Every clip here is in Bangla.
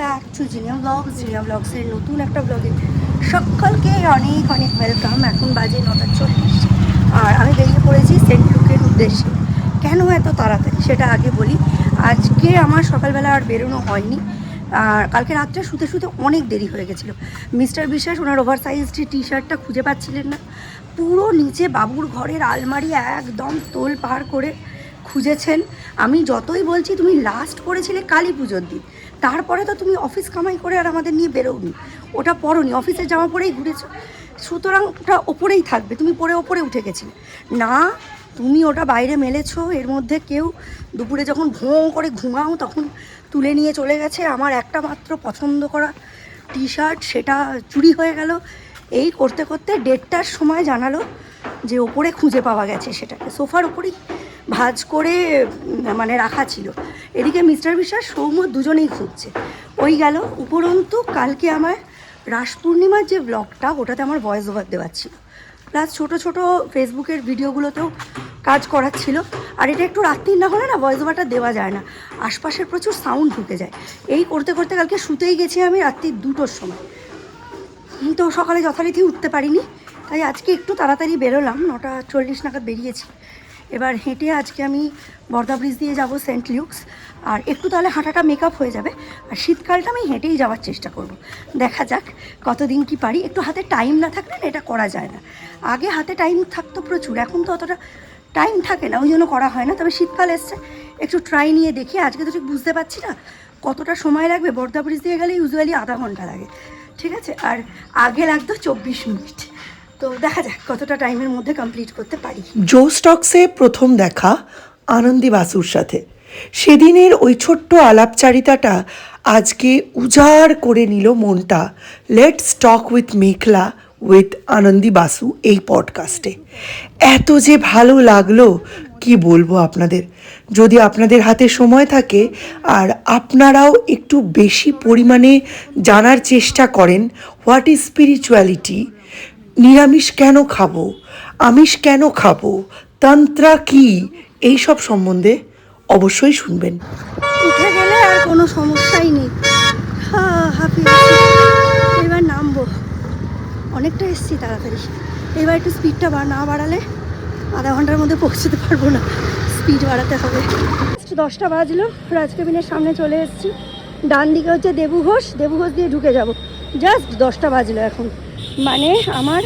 Back to Zinia blogs Zinia ব্লগসের নতুন একটা ব্লগে সকলকে অনেক অনেক ওয়েলকাম এখন বাজে নটা চল্লিশ। আর আমি বেরিয়ে পড়েছি সেন্ট লুকের উদ্দেশ্যে। কেন এত তাড়াতাড়ি? সেটা আগে বলি। আজকে আমার সকালবেলা আর বেরোনো হয়নি। আর কালকে রাত্রে শুতে শুতে অনেক দেরি হয়ে গেছিল। মিস্টার বিশ্বাস, ওনার ওভার সাইজ টি শার্টটা খুঁজে পাচ্ছিলেন না। পুরো নিচে বাবুর ঘরের আলমারি একদম তোল পার করে খুঁজেছেন। আমি যতই বলছি, তুমি লাস্ট করেছিলে কালী পুজোর দিন। তারপরে তো তুমি অফিস কামাই করে আর আমাদের নিয়ে বেরোওনি। ওটা পরনি অফিসের জামা পরেই ঘুরেছো। সুতরাং ওটা ওপরেই থাকবে, তুমি পরে ওপরে উঠে গেছিলে। না, তুমি ওটা বাইরে মেলেছো, এর মধ্যে কেউ দুপুরে যখন ভোঁ করে ঘুমাও তখন তুলে নিয়ে চলে গেছে। আমার একটা মাত্র পছন্দ করা টি শার্ট সেটা চুরি হয়ে গেল। এই করতে করতে দেড়টার সময় জানালো যে ওপরে খুঁজে পাওয়া গেছে সেটাকে। সোফার ওপরেই ভাঁজ করে মানে রাখা ছিল। এদিকে মিস্টার বিশ্বাস, সৌম্য দুজনেই খুঁজছে। ওই গেল উপরন্তু, কালকে আমার রাস পূর্ণিমার যে ব্লগটা ওটাতে আমার ভয়েস ওভার দেওয়ার ছিল। প্লাস ছোটো ছোটো ফেসবুকের ভিডিওগুলোতেও কাজ করার ছিল। আর এটা একটু রাত্রির না হলে না ভয়েস ওভারটা দেওয়া যায় না। আশপাশের প্রচুর সাউন্ড ঢুকে যায়। এই করতে করতে কালকে শুতেই গেছি আমি রাত্রি দুটোর সময়। তো সকালে যথারীতি উঠতে পারিনি। তাই আজকে একটু তাড়াতাড়ি বেরোলাম। নটা চল্লিশ নাগাদ বেরিয়েছি। এবার হেঁটে আজকে আমি বর্ধা ব্রিজ দিয়ে যাব সেন্ট লিউক্স আর একটু তাহলে হাঁটাটা মেকআপ হয়ে যাবে। আর শীতকালটা আমি হেঁটেই যাওয়ার চেষ্টা করব। দেখা যাক কতদিন কি পারি। একটু হাতে টাইম না থাকলে না এটা করা যায় না। আগে হাতে টাইম থাকতো প্রচুর। এখন তো অতটা টাইম থাকে না, ওই জন্য করা হয় না। তবে শীতকাল এসছে। একটু ট্রাই নিয়ে দেখি। আজকে তো ঠিক বুঝতে পারছি না কতটা সময় লাগবে। বর্ধা ব্রিজ দিয়ে গেলে ইউজুয়ালি আধা ঘণ্টা লাগে। ঠিক আছে? আর আগে লাগতো চব্বিশ মিনিট। তো দেখা যাক কতটা টাইমের মধ্যে কমপ্লিট করতে পারি। জো স্টকসে প্রথম দেখা আনন্দি বাসুর সাথে। সেদিনের ওই ছোট্ট আলাপচারিতাটা আজকে উজাড় করে নিল মনটা। Let's talk with Meghla with Anandi Basu এই পডকাস্টে এত যে ভালো লাগল, কি বলব আপনাদের? যদি আপনাদের হাতে সময় থাকে আর আপনারাও একটু বেশি পরিমাণে জানার চেষ্টা করেন হোয়াট ইজ স্পিরিচুয়ালিটি নিরামিষ কেন খাব? আমিষ কেন খাব? তন্ত্রা কি? এই সব সম্বন্ধে অবশ্যই শুনবেন। উঠে গেলে আর কোনো সমস্যাই নেই। এবার নামবো। অনেকটা এসছি তাড়াতাড়ি। এবার একটু স্পিডটা না বাড়ালে আধা ঘণ্টার মধ্যে পৌঁছতে পারব না। স্পিড বাড়াতে হবে। দশটা বাজলো। রাজকেবিনের সামনে চলে এসেছি। ডান দিকে হচ্ছে দেবু ঘোষ দেবু ঘোষ দিয়ে ঢুকে যাব। জাস্ট দশটা বাজলো এখন। মানে আমার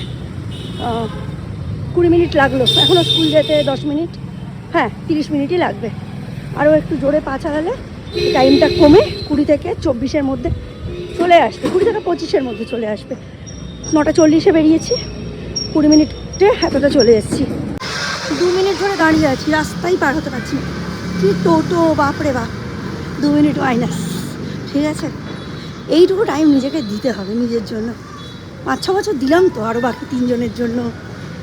কুড়ি মিনিট লাগল। এখনও স্কুল যেতে দশ মিনিট হ্যাঁ তিরিশ মিনিটই লাগবে। আরও একটু জোরে পা চালালে টাইমটা কমে কুড়ি থেকে চব্বিশের মধ্যে চলে আসবে। কুড়ি থেকে পঁচিশের মধ্যে চলে আসবে। নটা চল্লিশে বেরিয়েছি। কুড়ি মিনিটে এতটা চলে এসেছি। দু মিনিট ধরে দাঁড়িয়ে আছি, রাস্তাই পার হতে পারছি কি টোটো, বাপরে বাপ। দু মিনিট মাইনাস ঠিক আছে? এইটুকু টাইম নিজেকে দিতে হবে, নিজের জন্য। পাঁচ, ছ বছর দিলাম তো আরও বাকি তিনজনের জন্য,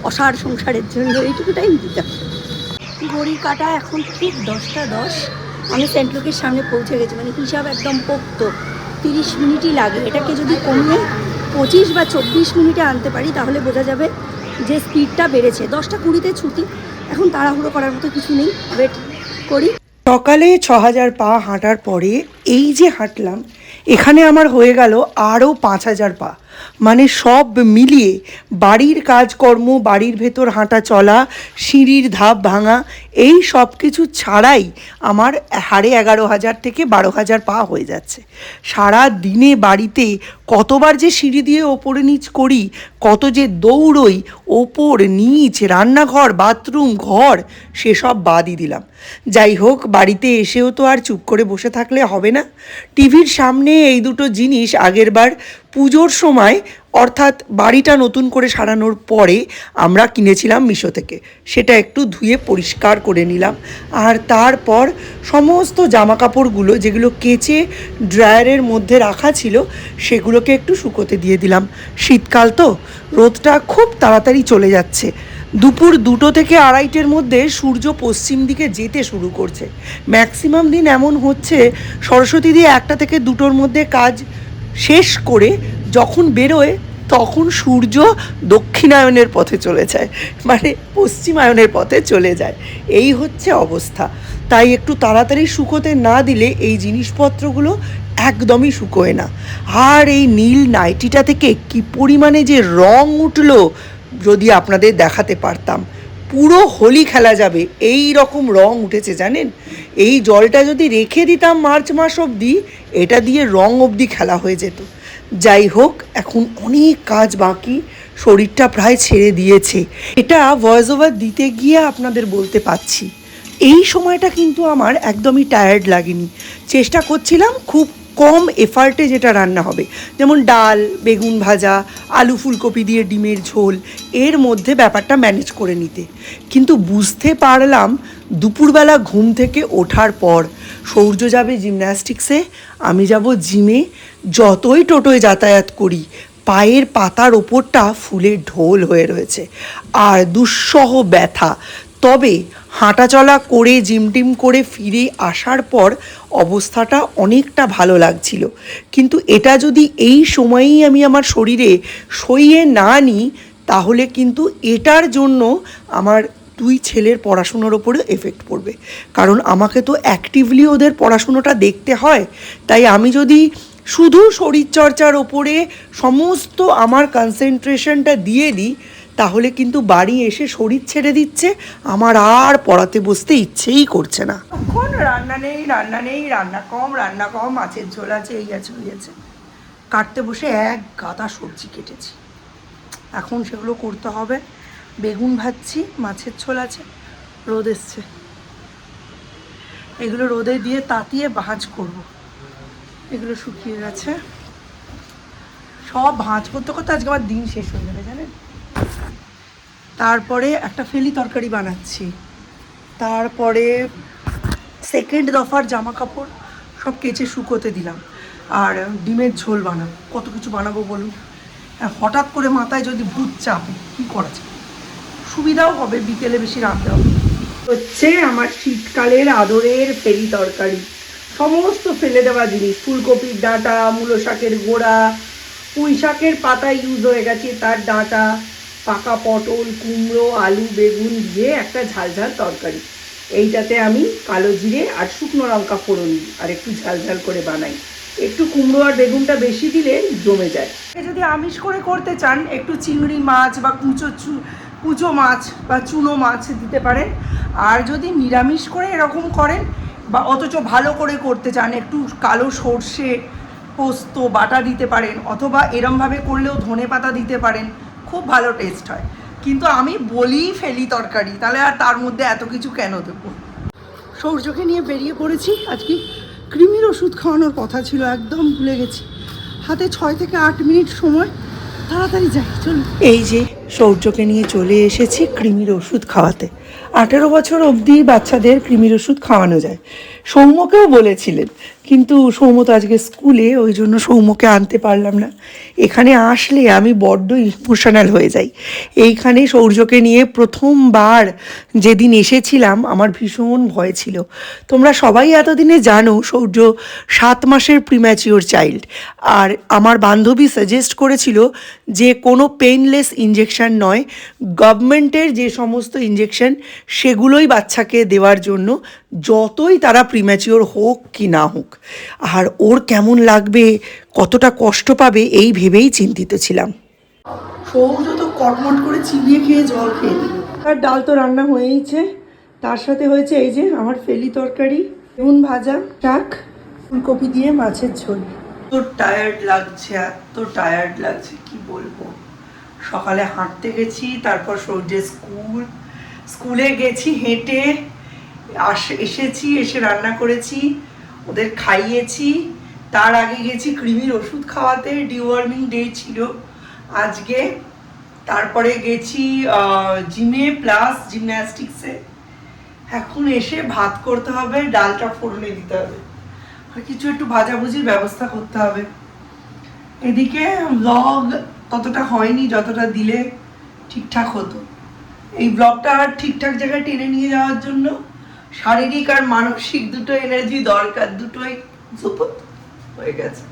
অসার সংসারের জন্য, এইটুকু টাইম দিতে ঘড়ি কাটা এখন ঠিক দশটা দশ। আমি সেন্ট লুকের সামনে পৌঁছে গেছি মানে হিসাব একদম পোক্ত। তিরিশ মিনিটই লাগে। এটাকে যদি কমিয়ে পঁচিশ বা চব্বিশ মিনিটে আনতে পারি, তাহলে বোঝা যাবে যে স্পিডটা বেড়েছে। দশটা কুড়িতে ছুটি, এখন তাড়াহুড়ো করার মতো কিছু নেই। ওয়েট করি। সকালে ছ হাজার পা হাঁটার পরে এই যে হাঁটলাম, এখানে আমার হয়ে গেল আরও পাঁচ হাজার পা। মানে সব মিলিয়ে বাড়ির কাজকর্ম, বাড়ির ভেতর হাঁটা চলা, সিঁড়ির ধাপ ভাঙা, এই সব কিছু ছাড়াই আমার হাড়ে এগারো হাজার থেকে বারো হাজার পা হয়ে যাচ্ছে। সারা দিনে বাড়িতে কতবার যে সিঁড়ি দিয়ে ওপরে নিচ করি, কত যে দৌড়ই, ওপর নিচ, রান্নাঘর, বাথরুম, ঘর, সেসব বাদই দিলাম। যাই হোক, বাড়িতে এসেও তো আর চুপ করে বসে থাকলে হবে না। টিভির সামনে এই দুটো জিনিস আগেরবার পুজোর সময়, অর্থাৎ বাড়িটা নতুন করে সারানোর পরে আমরা কিনেছিলাম মিশো থেকে। সেটা একটু ধুয়ে পরিষ্কার করে নিলাম। আর তারপর সমস্ত জামা কাপড়গুলো যেগুলো কেচে ড্রায়ারের মধ্যে রাখা ছিল, সেগুলোকে একটু শুকোতে দিয়ে দিলাম। শীতকাল তো, রোদটা খুব তাড়াতাড়ি চলে যাচ্ছে। দুপুর দুটো থেকে আড়াইটের মধ্যে সূর্য পশ্চিম দিকে যেতে শুরু করছে। ম্যাক্সিমাম দিন এমন হচ্ছে, সরস্বতী দিয়ে একটা থেকে দুটোর মধ্যে কাজ শেষ করে যখন বেরোয়, তখন সূর্য দক্ষিণায়নের পথে চলে যায় মানে পশ্চিমায়নের পথে চলে যায়। এই হচ্ছে অবস্থা। তাই একটু তাড়াতাড়ি শুকোতে না দিলে এই জিনিসপত্রগুলো একদমই শুকোয় না। আর এই নীল নাইটিটা থেকে কি পরিমাণে যে রং উঠল, যদি আপনাদের দেখাতে পারতাম। পুরো হোলি খেলা যাবে। এই রকম রং উঠেছে, জানেন? এই জলটা যদি রেখে দিতাম মার্চ মাস অবধি, এটা দিয়ে রং অবধি খেলা হয়ে যেত। যাই হোক, এখন অনেক কাজ বাকি, শরীরটা প্রায় ছেড়ে দিয়েছে। এটা ভয়েস ওভার দিতে গিয়ে আপনাদের বলতে পারছি। এই সময়টা কিন্তু আমার একদমই টায়ার্ড লাগেনি। চেষ্টা করছিলাম খুব কম এফার্টে যেটা রান্না হবে। যেমন ডাল, বেগুন ভাজা, আলু ফুলকপি দিয়ে ডিমের ঝোল, এর মধ্যে ব্যাপারটা ম্যানেজ করে নিতে। কিন্তু বুঝতে পারলাম দুপুরবেলা ঘুম থেকে ওঠার পর সূর্য যাবে জিমন্যাস্টিক্সে আমি যাব জিমে যতই টোটোয় যাতায়াত করি, পায়ের পাতার ওপরটা ফুলের ঢোল হয়ে রয়েছে। আর দুঃসহ ব্যথা তবে হাঁটাচলা করে জিম টিম করে ফিরে আসার পর অবস্থাটা অনেকটা ভালো লাগছিল। কিন্তু এটা যদি এই সময়েই আমি আমার শরীরে সইয়ে না নিই, তাহলে কিন্তু এটার জন্য আমার দুই ছেলের পড়াশুনোর ওপরে এফেক্ট পড়বে। কারণ আমাকে তো অ্যাক্টিভলি ওদের পড়াশুনোটা দেখতে হয়। তাই আমি যদি শুধু শরীরচর্চার ওপরে সমস্ত আমার কনসেন্ট্রেশনটা দিয়ে দিই তাহলে কিন্তু বাড়ি এসে শরীর ছেড়ে দিচ্ছে, আমার আর পড়াতে বসতে ইচ্ছেই করছে না। তখন রান্না নেই রান্না নেই, রান্না কম রান্না কম, মাছের ঝোল আছে, এই আছে, ওই আছে। কাটতে বসে এক গাদা সবজি কেটেছি। এখন সেগুলো করতে হবে। বেগুন ভাজছি, মাছের ঝোল আছে, রোদ এসছে। এগুলো রোদে দিয়ে তাতিয়ে ভাঁজ করব। এগুলো শুকিয়ে গেছে। সব ভাঁজ করতে করতে আজকে আমার দিন শেষ হয়ে যাবে, জানেন? তারপরে একটা ফেলি তরকারি বানাচ্ছি। তারপরে সেকেন্ড দফার জামা কাপড় সব কেচে শুকোতে দিলাম। আর ডিমের ঝোল বানাবো। কত কিছু বানাবো বলুন? হঠাৎ করে মাথায় যদি ভূত চাপে, কী করা যায়? সুবিধাও হবে, বিকেলে বেশি রাঁধতে হবে। হচ্ছে আমার শীতকালের আদরের ফেলি তরকারি। সমস্ত ফেলে দেওয়া জিনিস, ফুলকপির ডাঁটা, মূলো শাকের গোড়া, পুঁই শাকের পাতা ইউজ হয়ে গেছে তার ডাঁটা। পাকা পটল, কুমড়ো, আলু, বেগুন দিয়ে একটা ঝালঝাল তরকারি। এইটাতে আমি কালো জিরে আর শুকনো লঙ্কা ফোড়ন আর একটু ঝালঝাল করে বানাই। একটু কুমড়ো আর বেগুনটা বেশি দিলে জমে যায়। যদি আমিষ করে করতে চান, একটু চিংড়ি মাছ বা কুঁচো চু- কুচো মাছ বা চুনো মাছ দিতে পারেন। আর যদি নিরামিষ করে এরকম করেন বা অথচ ভালো করে করতে চান, একটু কালো সর্ষে পোস্ত, বাটা দিতে পারেন অথবা এরমভাবে করলেও ধনে পাতা দিতে পারেন খুব ভালো টেস্ট হয়। কিন্তু আমি বলি ফেলি তরকারি তাহলে আর তার মধ্যে এত কিছু কেন দেবো? সৌর্যকে নিয়ে বেরিয়ে পড়েছি। আজকে কৃমির ওষুধ খাওয়ানোর কথা ছিল একদম ভুলে গেছি। হাতে ছয় থেকে আট মিনিট সময় তাড়াতাড়ি যাই চলুন। এই যে সৌর্যকে নিয়ে চলে এসেছি কৃমির ওষুধ খাওয়াতে। আঠেরো বছর অবধি বাচ্চাদের কৃমির ওষুধ খাওয়ানো যায়। সৌম্যকেও বলেছিলেন, কিন্তু সৌম্য তো আজকে স্কুলে, ওই জন্য সৌম্যকে আনতে পারলাম না। এখানে আসলে আমি বড্ড ইমোশনাল হয়ে যাই। এইখানে সৌর্যকে নিয়ে প্রথমবার যেদিন এসেছিলাম, আমার ভীষণ ভয় ছিল। তোমরা সবাই এতদিনে জানো, সৌর্য সাত মাসের প্রিম্যাচিওর চাইল্ড আর আমার বান্ধবী সাজেস্ট করেছিল যে কোনো পেইনলেস ইঞ্জেকশন নয় গভর্নমেন্টের যে সমস্ত ইঞ্জেকশন সেগুলোই বাচ্চাকে দেওয়ার জন্য যতই তারা প্রিম্যাচিওর হোক কি না হোক। আর ওর কেমন লাগবে কতটা কষ্ট পাবে এই ভেবেই চিন্তিত ছিলাম। সৌর্য তো কটমট করে চিবিয়ে খেয়ে জল খেয়ে আর ডাল তো রান্না হয়েইছে। তার সাথে হয়েছে এই যে আমার ফেলি তরকারি বেগুন ভাজা শাক ফুলকপি দিয়ে মাছের ঝোল। তো টায়ার্ড লাগছে এত টায়ার্ড লাগছে কি বলব? সকালে হাঁটতে গেছি, তারপর সূর্যের স্কুল, স্কুলে গেছি, হেঁটে এসেছি, এসে রান্না করেছি, ওদের খাইয়েছি, তার আগে গেছি কৃমির ওষুধ খাওয়াতে, ডিওয়ার্মিং ডে ছিল আজকে, তারপরে গেছি জিমে প্লাস জিমন্যাস্টিক্সে। এখন এসে ভাত করতে হবে, ডালটা ফোড়নে দিতে হবে। আর কিছু একটু ভাজাভুজির ব্যবস্থা করতে হবে। এদিকে ব্লগ ততটা হয়নি যতটা দিলে ঠিকঠাক হতো। এই ব্লগটা আর ঠিকঠাক জায়গায় টেনে নিয়ে যাওয়ার জন্য শারীরিক আর মানসিক দুটো এনার্জি দরকার, দুটোই সুপুত হয়ে গেছে।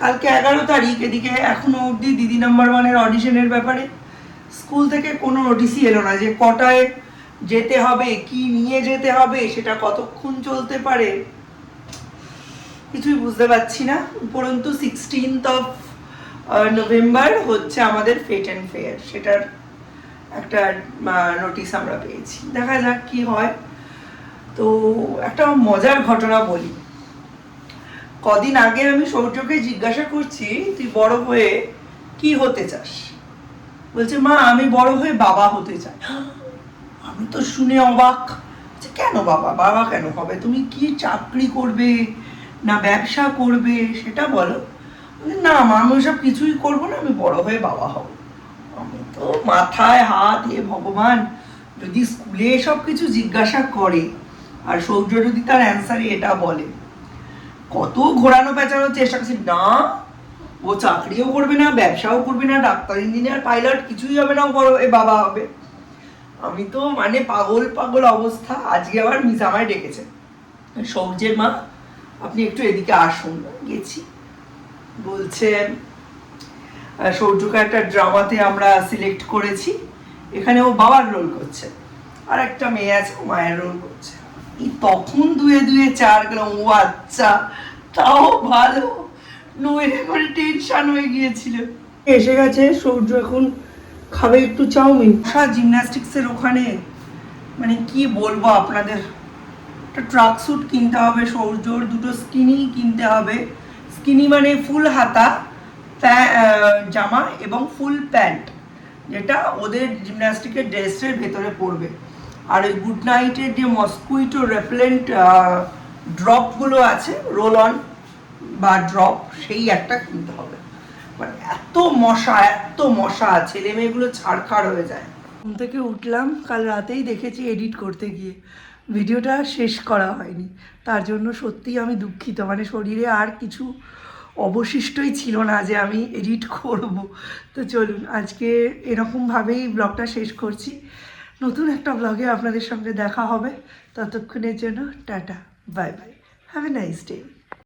কালকে এগারো তারিখ, এদিকে এখনও অবধি দিদি নাম্বার ওয়ানের অডিশনের ব্যাপারে স্কুল থেকে কোনো নোটিশই এলো না যে কটায় যেতে হবে, কি নিয়ে যেতে হবে, সেটা কতক্ষণ চলতে পারে। কিছুই বুঝতে পারছি না। উপরন্তু সিক্সটিন্থ অফ নভেম্বর হচ্ছে আমাদের ফেট অ্যান্ড ফেয়ার সেটার একটা নোটিশ আমরা পেয়েছি। দেখা যাক কি হয়। তো একটা মজার ঘটনা বলি। কদিন আগে আমি সৌর্যকে জিজ্ঞাসা করছি তুই বড় হয়ে কি হতে চাস? বলছে মা আমি বড় হয়ে বাবা হতে চাই। আমি তো শুনে অবাক। কেন বাবা? বাবা কেন হবে? তুমি কি চাকরি করবে না ব্যবসা করবে? সেটা বলে, না, মা, আমি ওসব কিছুই করব না, আমি বড় হয়ে বাবা হব। আমি তো মাথায় হাত এ ভগবান যদি স্কুলে সব কিছু জিজ্ঞাসা করে, আর সৌর্য যদি তার অ্যান্সারে এটা বলে, কত ঘোরানো পেঁচানোর চেষ্টা করছি। না, ও চাকরিও করবে না, ব্যবসাও করবে না, ডাক্তার ইঞ্জিনিয়ার পাইলট কিছুই হবে না বড় এ বাবা হবে। আমি তো মানে পাগল পাগল অবস্থা, আজকে আবার মিজামায় ডেকেছে। সৌর্যের মা, আপনি একটু এদিকে আসুন, গেছি। বলছে সৌর্যকে একটা ড্রামাতে আমরা সিলেক্ট করেছি। এখানে ও বাবার রোল করছে। আর একটা মেয়ে আছে মায়ের রোল করছে। তখন দুয়ে দুয়ে চার গেলাম ও আচ্ছা তাও ভালো। নইলে করে টেনশন হয়ে গিয়েছিল। এসে গেছে সৌর্য এখন খাবে একটু চাউমিন। জিমন্যাস্টিক্সের ওখানে মানে কি বলব আপনাদের? একটা ট্রাক স্যুট কিনতে হবে সৌর্যর দুটো স্কিনি কিনতে হবে। স্কিনি মানে ফুল হাতা জামা এবং ফুল প্যান্ট, যেটা ওদের জিমন্যাস্টিকের ড্রেসের ভেতরে পড়বে। আর ওই গুড নাইটের যে মস্কুইটো রেপেলেন্ট ড্রপগুলো আছে রোল অন বা ড্রপ সেই একটা কিনতে হবে। মানে এত মশা এত মশা ছেলে মেয়েগুলো ছাড়খাড় হয়ে যায়। ঘুম থেকে উঠলাম, কাল রাতেই দেখেছি এডিট করতে গিয়ে। ভিডিওটা শেষ করা হয়নি। তার জন্য সত্যিই আমি দুঃখিত। মানে শরীরে আর কিছু অবশিষ্টই ছিল না যে আমি এডিট করব। তো চলুন, আজকে এরকমভাবেই ব্লগটা শেষ করছি। নতুন একটা ব্লগে আপনাদের সঙ্গে দেখা হবে। ততক্ষণের জন্য tata, bye bye. Have a nice day